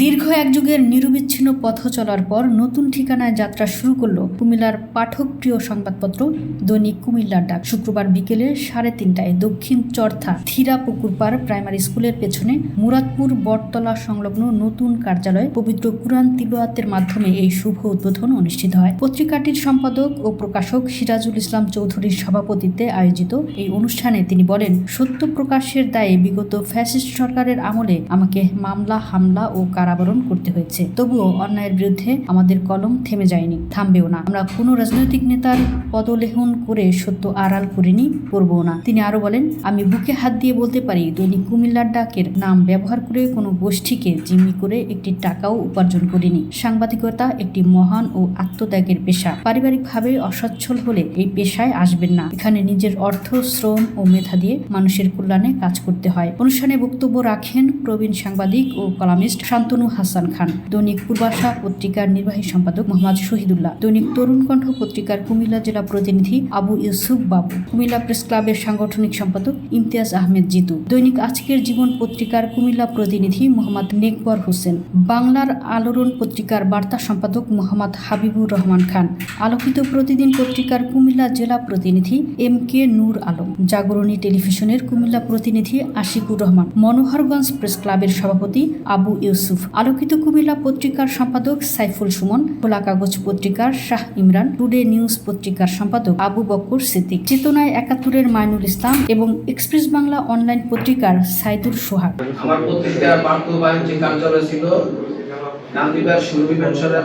দীর্ঘ এক যুগের নিরবিচ্ছিন্ন পথ চলার পর নতুন ঠিকানায় যাত্রা শুরু করল কুমিল্লার পাঠকপ্রিয় সংবাদপত্র দৈনিক কুমিল্লার ডাক। শুক্রবার বিকেলে সাড়ে তিনটায় দক্ষিণ চর্থা থিরা পুকুরপাড় প্রাইমারি স্কুলের পেছনে মুরাদপুর বটতলা সংলগ্ন নতুন কার্যালয়ে পবিত্র কুরআন তিলোয়াতের মাধ্যমে এই শুভ উদ্বোধন অনুষ্ঠিত হয়। পত্রিকাটির সম্পাদক ও প্রকাশক সিরাজুল ইসলাম চৌধুরীর সভাপতিত্বে আয়োজিত এই অনুষ্ঠানে তিনি বলেন, সত্য প্রকাশের দায়ে বিগত ফ্যাসিস্ট সরকারের আমলে আমাকে মামলা, হামলা ও কারাবরণ করতে হয়েছে। তবুও অন্যায়ের বিরুদ্ধে আমাদের কলম থেমে যায়নি, থামবেও না। আমরা কোনো রাজনৈতিক নেতার পদলেহন করে সত্য আড়াল করিনি করব না। তিনি আরও বলেন, আমি বুকে হাত দিয়ে বলতে পারি, দৈনিক কুমিল্লার ডাকের নাম ব্যবহার করে কোনো গোষ্ঠীকে জিম্মি করে একটি টাকাও উপার্জন করিনি। সাংবাদিকতা একটি মহান ও আত্মত্যাগের পেশা। পারিবারিকভাবে অসচ্ছল হলে এই পেশায় আসবেন না। এখানে নিজের অর্থ, শ্রম ও মেধা দিয়ে মানুষের কল্যাণে কাজ করতে হয়। অনুষ্ঠানে বক্তব্য রাখেন প্রবীণ সাংবাদিক ও কলামিস্ট শান্তনু হাসান খান। দৈনিক পূর্বাশা পত্রিকার নির্বাহী সম্পাদক মোহাম্মদ শহীদুল্লাহ। দৈনিক তরুণ কণ্ঠ পত্রিকার কুমিল্লা জেলা প্রতিনিধি আবু ইউসুফ বাবু। কুমিল্লা প্রেস ক্লাবের সাংগঠনিক সম্পাদক ইমতিয়াজ আহমেদ জিতু। দৈনিক আজকের জীবন পত্রিকার কুমিল্লা প্রতিনিধি মোহাম্মদ নেকবর হোসেন। বাংলার আলোড়ন পত্রিকার বার্তা সম্পাদক মোহাম্মদ হাবিবুর রহমান খান। আলোকিত প্রতিদিন পত্রিকার কুমিল্লা জেলা প্রতিনিধি এম কে নূর আলম। জাগরণী টেলিভিশনের কুমিল্লা প্রতিনিধি আশিকুর রহমান। মনোহরগঞ্জ প্রেস ক্লাবের সভাপতি আবু ইউসুফ। আলোকিত কুমিল্লা পত্রিকার সম্পাদক সাইফুল সুমন খোলা কাগজ পত্রিকার শাহ ইমরান, টুডে নিউজ পত্রিকার সম্পাদক আবু বকর সিদ্দিক, চেতনায় একাত্তরের মাইনুল ইসলাম এবং এক্সপ্রেস বাংলা অনলাইন পত্রিকার সাইদুল সোহাগ। আমার পত্রিকার বার্তা যে কার্যালয় ছিল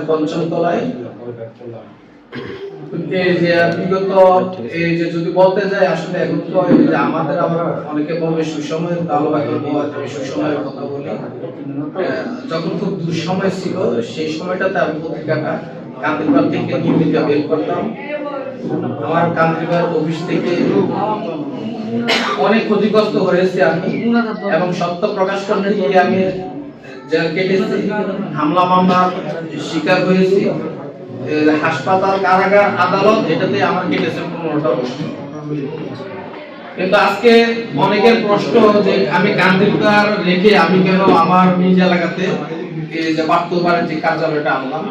পঞ্চম তলায় যে বিগত এই যে যদি বলতে যাই, আসলে এখন তো যে আমাদের আবার অনেকে সুসময়ের ভালো সুসময়ের কথা বলি। যখন খুব দুঃসময় ছিল, সেই সময়টাতে আমি পত্রিকাটা থেকে নিয়মিত বের করতাম। আমার কান্দিবার অফিস থেকে অনেক ক্ষতিগ্রস্ত হয়েছে আমি, এবং সত্য প্রকাশ গিয়ে আমি কেটেছি, হামলা মামলার শিকার হয়েছি। হাসপাতাল, কারাগার, আদালত এটাতে আমার কেটেছে পনেরোটা বছর কিন্তু আজকে অনেকের প্রশ্ন যে আমি গান্ধীকার রেখে আমি কেন আমার নিজ এলাকাতে যে বাস্তবায়ন যে কার্যালয়টা আনলাম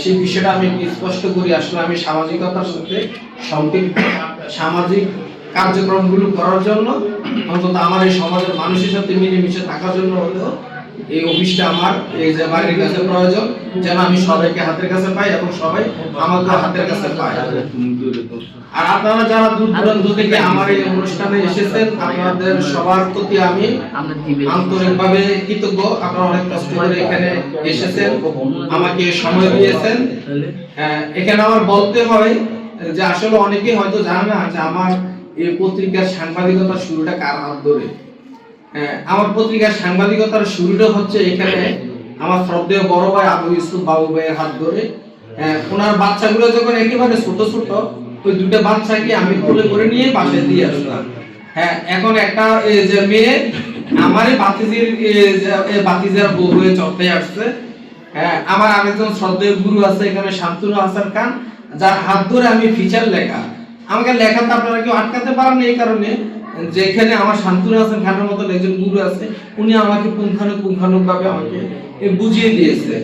সেই বিষয়টা আমি স্পষ্ট করি আসলে আমি সামাজিকতার সাথে সম্পৃক্ত। সামাজিক কার্যক্রমগুলো করার জন্য অন্তত আমার এই সমাজের মানুষের সাথে মিলেমিশে থাকার জন্য হলেও এই অফিসটা আমার, এই যে বাড়ির কাছে প্রয়োজন, যেন আমি সবাইকে হাতের কাছে পাই এবং সবাই আমাকে হাতের কাছে পায়। আর আপনারা যারা দূর দূরান্ত থেকে আমার এই অনুষ্ঠানে এসেছেন, আপনাদের সবার প্রতি আমি আন্তরিকভাবে কৃতজ্ঞ। আপনারা অনেক কষ্ট করে এখানে এসেছেন, আমাকে সময় দিয়েছেন। এখানে আমার বলতে হয় যে আসলে অনেকেই হয়তো জানে না যে আমার এই পত্রিকার সাংবাদিকতার শুরুটা কার হাত ধরে? আমার পত্রিকার সাংবাদিকতার শুরুটা হচ্ছে এখানে আমার শ্রদ্ধেয় বড় ভাই আবু ইউসুফ বাবু ভাইয়ের হাত ধরে। হ্যাঁ, ওনার বাচ্চাগুলো যখন একেবারে ছোট ছোট ওই দুটো বাচ্চাকে আমি কোলে করে নিয়ে পাশে দিয়ে আসলাম। হ্যাঁ এখন একটা যে মেয়ে আমারই বাতিজির বাতিজার বউ হয়ে চর্চায় আসছে। হ্যাঁ আমার আরেকজন শ্রদ্ধেয় গুরু আছে এখানে শান্তনু হাসান খান যার হাত ধরে আমি ফিচার লেখা। আমাকে লেখাতে আপনারা কেউ আটকাতে পারেন এই কারণে। যেখানে আমার শান্তনু হাসান খানের মতো একজন গুরু আছে উনি আমাকে পুঙ্খানুপুঙ্খানুক ভাবে আমাকে বুঝিয়ে দিয়েছে।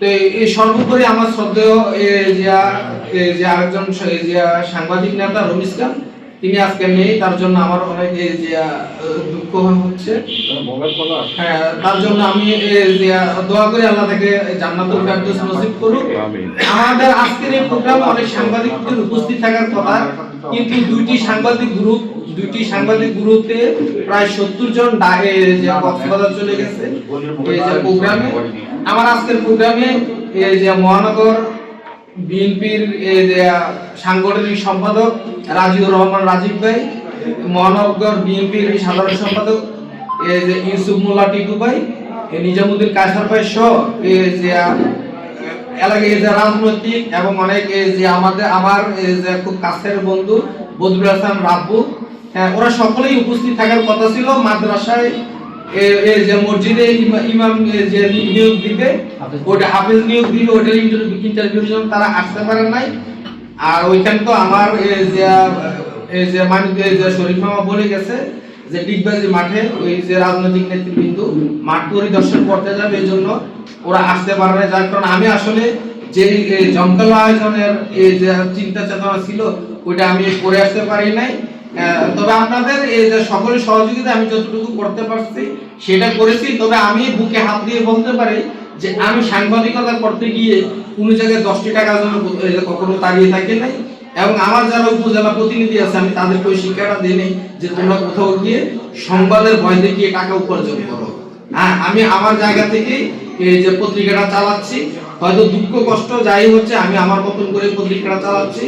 তো এই- সর্বোপরি আমার শ্রদ্ধেয় যে আরেকজন সাংবাদিক নেতা খান তিনি আজকে নেই তার জন্য আমার অনেক দুঃখ হচ্ছে। হ্যাঁ তার জন্য আমি দোয়া করি আল্লাহ তাকে জান্নাতুল ফেরদৌস নসিব করুক। আমাদের আজকের এই প্রোগ্রামে অনেক সাংবাদিকদের উপস্থিত থাকার কথা কিন্তু দুইটি সাংবাদিক গ্রুপ দুইটি সাংবাদিক গ্রুপে প্রায় সত্তর জন কক্সবাজার চলে গেছে। প্রোগ্রামে, আমার আজকের প্রোগ্রামে যে মহানগর বিএনপির সাংগঠনিক সম্পাদক রাজিউর রহমান রাজীব ভাই, মহানগর বিএনপির সাধারণ সম্পাদক ইউসুফ মোল্লা টিটু ভাই নিজামুদ্দিন কায়সার ভাই সহ এলাকায় যে রাজনৈতিক এবং অনেক যে আমাদের, আমার যে খুব কাছের বন্ধু বদরুল হাসান রাব্বু ওরা সকলেই উপস্থিত থাকার কথা ছিল। মাদ্রাসায় যে মসজিদে ইমাম যে নিয়োগ দিবে ওটা হাফেজ নিয়োগ দিবে ওটা ইন্টারভিউ জন্য তারা আসতে পারে নাই। আর ওইখানে তো আমার যে এই যে মানে শরীফ মামা বলে গেছে যে ডিগবাজি মাঠে ওই যে রাজনৈতিক নেতৃবৃন্দ মাঠ পরিদর্শন করতে যাবে এই জন্য ওরা আসতে পারে না যার কারণে আমি আসলে যে জমকালো আয়োজনের এই যে চিন্তা চেতনা ছিল ওইটা আমি করে আসতে পারি নাই। তবে আপনাদের এই যে সকলের সহযোগিতা আমি যতটুকু করতে পারছি, সেটা করেছি। তবে আমি বুকে হাত দিয়ে বলতে পারি যে আমি সাংবাদিকতা করতে গিয়ে কোনো জায়গায় দশটি টাকার জন্য কখনো তাড়িয়ে থাকি নাই। এবং আমার যারা উপজেলা প্রতিনিধি আছে, আমি তাদেরকে ওই শিক্ষাটা দিই যে তোমরা কোথাও গিয়ে সংবাদের ভয় দেখিয়ে টাকা উপার্জন করো। হ্যাঁ আমি আমার জায়গা থেকে এই যে পত্রিকাটা চালাচ্ছি। হয়তো দুঃখ, কষ্ট যাই হচ্ছে, আমি আমার মতন করে পত্রিকাটা চালাচ্ছি।